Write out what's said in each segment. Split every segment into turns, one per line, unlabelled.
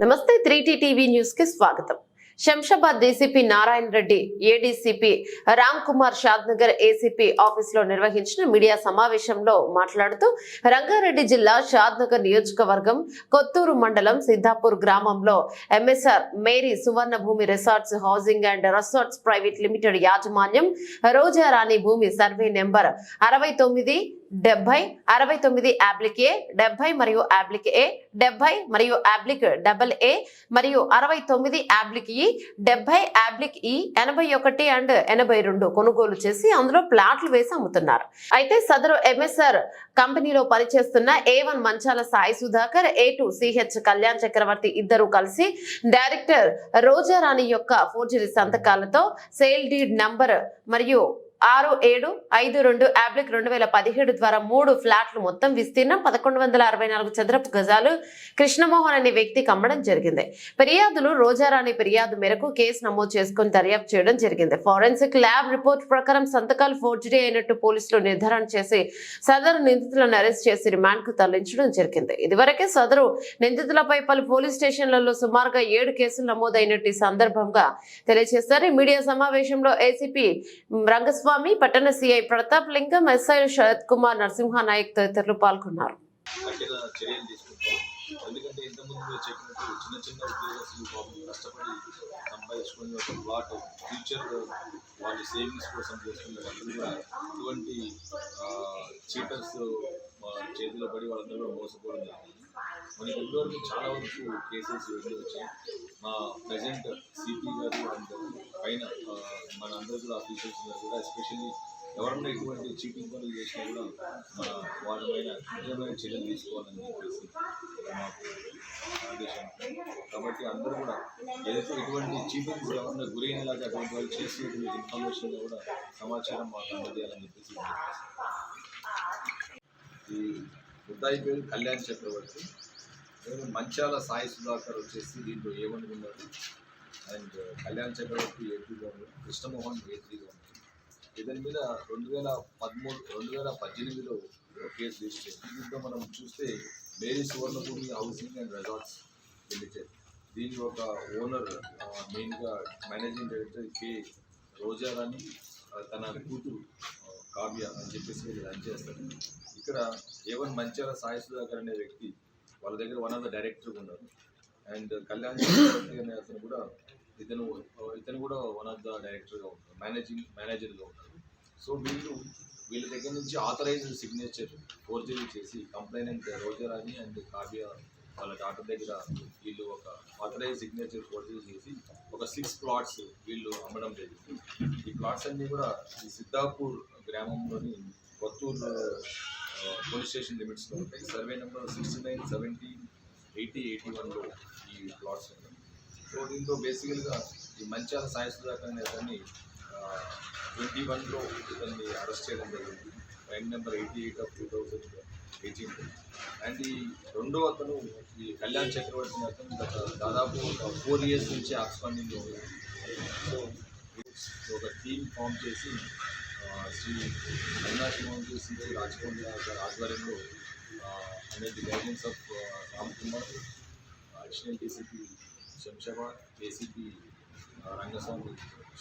నమస్తే three TV న్యూస్కి స్వాగతం. Shamshabad DCP Narayana Reddy ADCP Ram Kumar Shadnagar ACP ఆఫీసులో నిర్వహించిన మీడియా సమావేశంలో మాట్లాడుతూ రంగారెడ్డి జిల్లా షాద్నగర్ నియోజకవర్గం కొత్తూరు మండలం సిద్ధాపూర్ గ్రామంలో MSR Mary Suvarnabhoomi resorts housing and resorts private limited యాజమాన్యం రోజారాణి భూమి సర్వే నెంబర్ అరవై తొమ్మిది డెబ్బై అరవై తొమ్మిది యాబ్లిక్ ఏ డెబ్బై మరియు యాబ్లిక్ ఏ డెబ్బై మరియు యాబ్లిక్ డబల్ ఏ మరియు అరవై తొమ్మిది యాబ్లిక్ ఈ డెబ్బై యాబ్లిక్ ఈ ఎనభై ఒకటి అండ్ ఎనభై రెండు కొనుగోలు చేసి అందులో ప్లాట్లు వేసి అమ్ముతున్నారు. అయితే సదరు ఎంఎస్ఆర్ కంపెనీలో పనిచేస్తున్న A one Manchala Sai Sudhakar A two CH Kalyan Chakravarthi ఇద్దరు కలిసి డైరెక్టర్ రోజారాణి యొక్క ఫోర్జరీ సంతకాలతో సేల్ డీడ్ నంబర్ మరియు ఆరు ఏడు ఐదు రెండు యాబ్లిక్ రెండు వేల పదిహేడు ద్వారా మూడు ఫ్లాట్లు మొత్తం విస్తీర్ణం పదకొండు వందల అరవై నాలుగు చదరపు గజాలు కృష్ణమోహన్ అనే వ్యక్తికి అమ్మడం జరిగింది. ఫిర్యాదులు రోజారాణి ఫిర్యాదు మేరకు కేసు నమోదు చేసుకుని దర్యాప్తు చేయడం జరిగింది. ఫోరెన్సిక్ ల్యాబ్ రిపోర్ట్ ప్రకారం సంతకాలు ఫోర్జరీ అయినట్టు పోలీసులు నిర్ధారణ చేసి సదరు నిందితులను అరెస్ట్ చేసి రిమాండ్కు తరలించడం జరిగింది. ఇదివరకే సదరు నిందితులపై పలు పోలీస్ స్టేషన్లలో సుమారుగా ఏడు కేసులు నమోదైనట్టు ఈ సందర్భంగా తెలియజేశారు. మీడియా సమావేశంలో ఏసీపీ రంగస్వామి పట్టణ సిఐ ప్రతాప్ లింగం ఎస్ఐ శరత్ కుమార్ నరసింహానాయక్ తదితరులు పాల్గొన్నారు.
ఎందుకంటే ఇంతకుముందు మీరు చెప్పినట్టు చిన్న చిన్న ఉద్యోగస్తులు పాపం కష్టపడి ఒక ఫ్యూచర్ వాళ్ళ సేవింగ్స్ కోసం చేసుకునే కూడా ఇటువంటి చీటర్స్ చేతిలో పడి వాళ్ళందరూ కూడా మోసపోవడం జరిగింది. మనకి ఇప్పటివరకు చాలా వరకు కేసెస్ వెళ్ళి వచ్చాయి. మా ప్రజెంట్ సిపి గారు అండ్ పైన మన అందరూ కూడా ఆఫీసర్స్ ఉన్నారు కూడా ఎస్పెషల్లీ ఎవరన్నా ఎటువంటి చీటింగ్ పనులు చేసినా కూడా మన వాళ్ళ పైన నిజమైన చర్యలు తీసుకోవాలని చెప్పేసి ఆదేశం కాబట్టి అందరూ కూడా ఏదైతే ఎటువంటి చీటింగ్స్ ఎవరన్నా గురైనలాగా అటువంటి వాళ్ళు చేసినటువంటి ఇన్ఫర్మేషన్ కూడా సమాచారం మాకు అందజేయాలని చెప్పేసి ఈ ముద్దాయి పేరు కళ్యాణ్ చక్రవర్తి నేను మంచాల సాయి సుధాకర్ వచ్చేసి దీంట్లో ఏమనుకున్నారు and Kalyan Chakravarthi A Krishnamohan A ఇతని మీద రెండు వేల పదమూడు రెండు వేల పద్దెనిమిదిలో కేసు రిజిస్టర్ దీంట్లో మనం చూస్తే Mary Suvarnabhoomi housing and resorts limited. దీని ఒక ఓనర్ మెయిన్గా మేనేజింగ్ డైరెక్టర్ కే రోజారాణి తన కూతురు కావ్య అని చెప్పేసి వీళ్ళు రన్ చేస్తారు. ఇక్కడ ఏవన్ మంచాల సాయి సుధాకర్ అనే వ్యక్తి వాళ్ళ దగ్గర వన్ ఆఫ్ ద డైరెక్టర్ ఉన్నారు. అండ్ కళ్యాణ్ అనే అతను కూడా ఇతను ఇతను కూడా వన్ ఆఫ్ ద డైరెక్టర్గా ఉంటారు మేనేజింగ్ మేనేజర్గా ఉంటారు సో వీళ్ళు వీళ్ళ దగ్గర నుంచి ఆథరైజ్డ్ సిగ్నేచర్ ఫోర్జరీ చేసి కంప్లైనెంట్ రోజారాణి అండ్ కావ్య వాళ్ళ డాక్టర్ దగ్గర వీళ్ళు ఒక ఆథరైజ్ సిగ్నేచర్ ఫోర్జరీ చేసి ఒక సిక్స్ ప్లాట్స్ వీళ్ళు అమ్మడం జరిగింది. ఈ ప్లాట్స్ అన్నీ కూడా ఈ సిద్ధాపూర్ గ్రామంలోని కొత్తూరు పోలీస్ స్టేషన్ లిమిట్స్లో ఉంటాయి. Survey number sixty nine seventy eighty eighty వన్లో ఈ ప్లాట్స్ ఉన్నాయి. సో దీంతో బేసికల్గా ఈ మంచాల సాయి సుధాకర్ అనే ట్వంటీ వన్లో ఇతన్ని అరెస్ట్ చేయడం జరిగింది. Crime number eighty eight of two thousand eighteen. And ఈ రెండో అతను ఈ కళ్యాణ్ చక్రవర్తి అతను గత దాదాపు ఒక ఫోర్ ఇయర్స్ నుంచి ఆక్స్ఫర్డింగ్లో సో ఒక టీమ్ ఫామ్ చేసి శ్రీ అవినాష్ మోహన్ శ్రీ ఆధ్వర్యంలో గారి ఆధ్వర్యంలో under the guidance of Ram Kumar additional DCP Shamshabad ACP Rangaswamy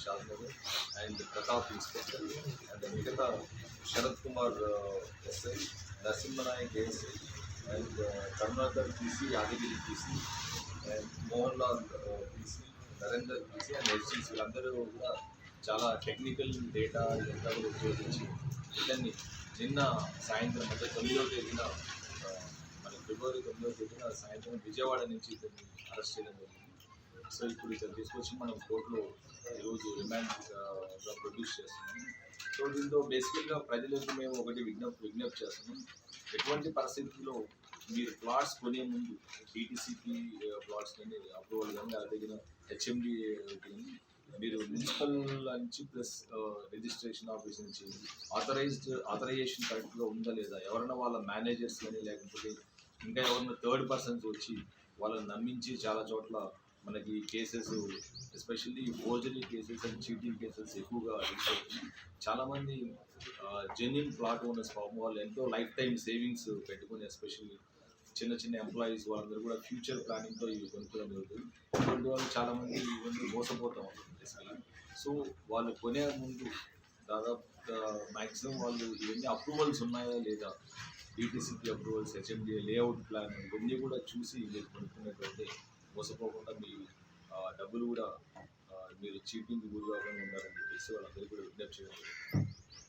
Shadnagar and Pratap inspector and మిగతా Sharath Kumar SI Narasimhanayak ASI and Karunakar PC Yadagiri PC and Mohan Lal PC Narender PC and ఎస్సీస్ వీళ్ళందరూ కూడా చాలా technical data ఇదంతా కూడా ఉపయోగించి ఇతన్ని నిన్న సాయంత్రం అంటే తొమ్మిదో తేదీన మన ఫిబ్రవరి తొమ్మిదో తేదీన సాయంత్రం విజయవాడ నుంచి ఇతన్ని అరెస్ట్ చేయడం జరిగింది. సో ఇప్పుడు ఇతను తీసుకొచ్చి మనం కోర్టులో ఈరోజు రిమాండ్గా ప్రొడ్యూస్ చేస్తున్నాం. సో దీంతో బేసికల్గా ప్రజలకు మేము ఒకటి విజ్ఞప్తి విజ్ఞప్తి చేస్తున్నాం. ఎటువంటి పరిస్థితుల్లో మీరు ప్లాట్స్ కొనే ముందు బీటీసీపీ ప్లాట్స్ కానీ అప్రూవల్ కానీ అదేవిధంగా హెచ్ఎండి కానీ మీరు మున్సిపల్ నుంచి ప్లస్ రిజిస్ట్రేషన్ ఆఫీస్ నుంచి ఆథరైజ్డ్ ఆథరైజేషన్ కరెక్ట్గా ఉందా లేదా? ఎవరైనా వాళ్ళ మేనేజర్స్ కానీ లేకపోతే ఇంకా ఎవరైనా థర్డ్ పర్సన్స్ వచ్చి వాళ్ళని నమ్మించి చాలా చోట్ల మనకి cases especially forgery cases and cheating cases ఎక్కువగా చాలామంది జెన్యున్ ప్లాట్ ఓనర్స్ పాపం వాళ్ళు ఎంతో లైఫ్ టైం సేవింగ్స్ పెట్టుకొని ఎస్పెషల్లీ చిన్న చిన్న ఎంప్లాయీస్ వాళ్ళందరూ కూడా ఫ్యూచర్ ప్లానింగ్తో ఇవి కొనుక్కోవడం జరుగుతుంది ఇటువంటి వాళ్ళు చాలామంది ఇవన్నీ మోసపోతాం సో వాళ్ళు కొనే ముందు దాదాపు మ్యాక్సిమం వాళ్ళు ఇవన్నీ అప్రూవల్స్ ఉన్నాయా లేదా? DTCP approvals HMDA layout plan ఇవన్నీ కూడా చూసి మీరు కొనుక్కున్నట్లయితే మోసపోకుండా మీ డబ్బులు కూడా మీరు చీటింగ్ గురి కాకుండా ఉండాలని చెప్పేసి వాళ్ళందరికీ కూడా విజ్ఞప్తి చేయడం